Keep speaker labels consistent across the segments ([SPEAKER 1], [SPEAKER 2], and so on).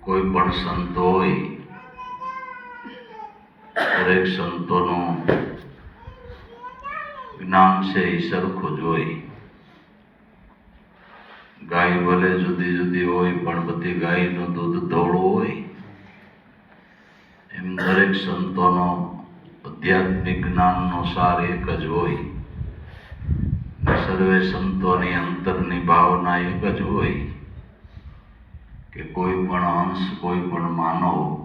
[SPEAKER 1] કોઈ પણ સંતો હોય દરેક સંતોનું જ્ઞાન છે એ સરખું જ હોય. ગાય ભલે જુદી જુદી હોય, પણ બધી ગાયનું દૂધ ધોળું હોય. એમ દરેક સંતોનો આધ્યાત્મિક જ્ઞાનનો સાર એક જ હોય. સર્વે સંતોની અંતરની ભાવના એક જ હોય કે કોઈ પણ અંશ, કોઈ પણ માનવ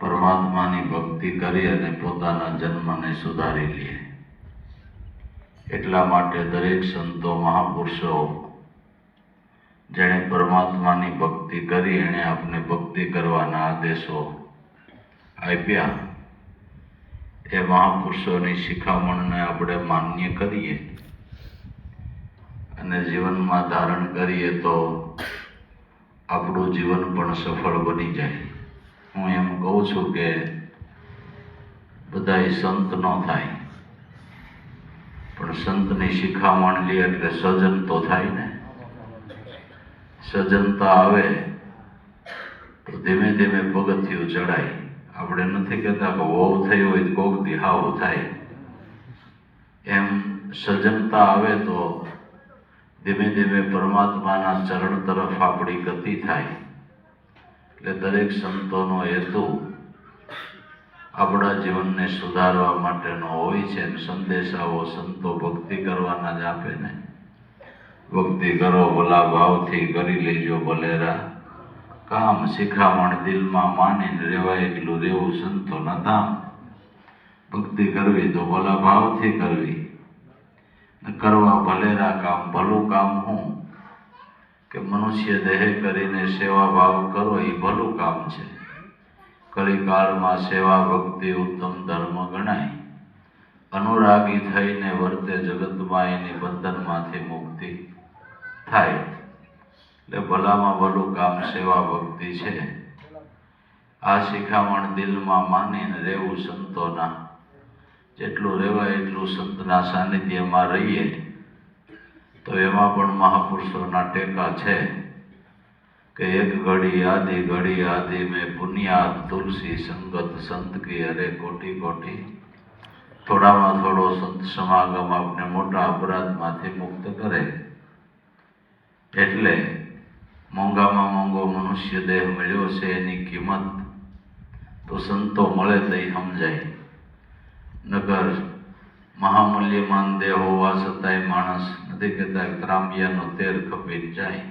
[SPEAKER 1] પરમાત્માની ભક્તિ કરી અને પોતાના જન્મને સુધારી લે. એટલા માટે દરેક સંતો મહાપુરુષો જેણે પરમાત્માની ભક્તિ કરી, એણે આપને ભક્તિ કરવાના આદેશો આપ્યા. એ મહાપુરુષોની શિખામણને આપણે માન્ય કરીએ અને જીવનમાં ધારણ કરીએ તો આપણું જીવન પણ સફળ બની જાય. હું એમ કહું છું કે બધાય સંત ન થાય. સંતની શિખામણ લે એટલે સજન તો થાય ને. સજનતા આવે, તો ધીમે ધીમે પગથિયું ચડાય. આપણે નથી કહેતા કે વહુ થઈ હોય તો કોક દિહાવો થાય. એમ સજનતા આવે તો ધીમે ધીમે પરમાત્માના ચરણ તરફ આપણી ગતિ થાય. એટલે દરેક સંતોનો હેતુ આપણા જીવનને સુધારવા માટેનો હોય છે સંદેશાઓ સંતો ભક્તિ કરવાના જ આપે ને. ભક્તિ કરો, ભલા ભાવથી કરી લેજો ભલેરા કામ શિખામણ દિલમાં માનીને રહેવાય એટલું રેવું સંતોના નતા ભક્તિ કરવી તો ભલા ભાવથી કરવી. કરવા ભલેરા કામ, ભલું કામ હું? કે મનુષ્ય દેહ કરીને સેવા ભાવ કરો એ ભલું કામ છે. કલિકાળમાં સેવા ભક્તિ ઉત્તમ ધર્મ ગણાય. અનુરાગી થઈને વર્તે જગતમાં એની બંધનમાંથી મુક્તિ થાય. એટલે ભલામાં ભલું કામ સેવા ભક્તિ છે. આ શિખામણ દિલમાં માનીને રહેવું સંતોના. જેટલું રહેવાય એટલું સંતના સાનિધ્યમાં રહીએ. તો એમાં પણ મહાપુરુષોના ટેકા છે. કે એક ઘડી, આધી ઘડી, આધી મેં બુનિયાદ, તુલસી, સંગત, સંત કી અરે કોટી કોટી. થોડામાં થોડો સંત સમાગમ આપને મોટા અપરાધમાંથી મુક્ત કરે. એટલે મોંઘામાં મોંઘો મનુષ્ય દેહ મળ્યો છે, એની કિંમત તો સંતો મળે તો સમજાય. નગર મહામૂલ્યમાન દેહ હોવા છતાંય માણસ નથી કહેતા ત્રાંબિયાનો તેલ ખપી જાય.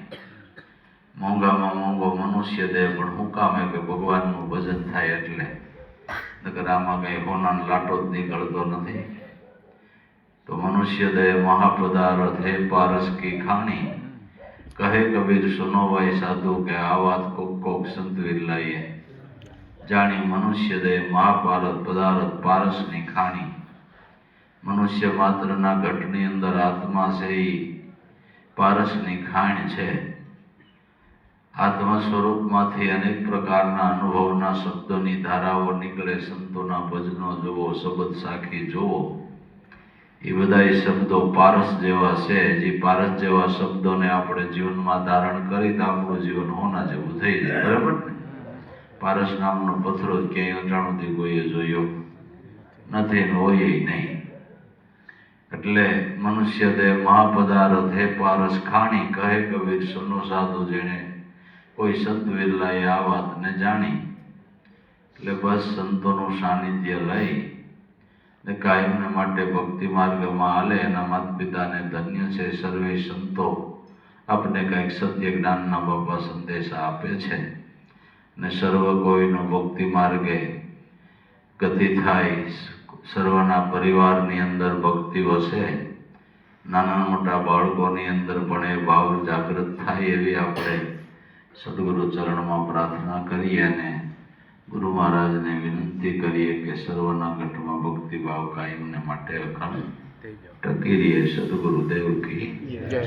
[SPEAKER 1] મોંઘામાં મોંઘો મનુષ્ય દેહ, પણ હું કામે કે ભગવાનનું ભજન થાય એટલે. નકર આમાં કઈ હોનાનો લાટો જ નીકળતો નથી. તો મનુષ્ય દેહ મહાપદાર્થ હે પારસ કી ખાણી. કહે કબીર, સુનો ભાઈ સાધુ કે આ વાત કોક કોક સંત વિરલાઈએ જાણી મનુષ્ય દે મહાપારત પદાર્થ પારસની ખાણી. મનુષ્ય માત્રના ઘટની અંદર આત્મા છે એ પારસની ખાણ છે. આત્મ સ્વરૂપમાંથી અનેક પ્રકારના અનુભવના શબ્દોની ધારાઓ નીકળે, સંતોના ભજનો જુઓ, શબ્દ સાખી જુઓ. એ બધા શબ્દો પારસ જેવા છે, જે પારસ જેવા શબ્દોને આપણે જીવનમાં ધારણ કરી તો આપણું જીવન હોના જેવું થઈ જાય, બરાબર ને? પારસ નામનો પથરો ક્યાંય અટાણુંથી કોઈએ જોયો નથી હોય નહીં. એટલે મનુષ્ય દે મહાપદાર્થ હે, પારસ ખાણી કહે કબીર સુનો સાધુ જેણે કોઈ સંત વિરલાએ આ વાતને જાણી એટલે બસ સંતોનું સાનિધ્ય લઈ ને કાયમને માટે ભક્તિ માર્ગમાં હાલે એના માતા પિતાને ધન્ય છે. સર્વે સંતો આપને કંઈક સત્ય જ્ઞાનના બાપા સંદેશ આપે છે. ને સર્વ કોઈનો ભક્તિ માર્ગે ગતિ થાય, સર્વના પરિવારની અંદર ભક્તિ વસે, નાના મોટા બાળકોની અંદર પણ એ ભાવ જાગૃત થાય એવી આપણે સદગુરુ ચરણમાં પ્રાર્થના કરીએ અને ગુરુ મહારાજને વિનંતી કરીએ કે સર્વના ઘટમાં ભક્તિભાવ કાયમને માટે અખંડ ટકી રહીએ. સદગુરુદેવ કી જય.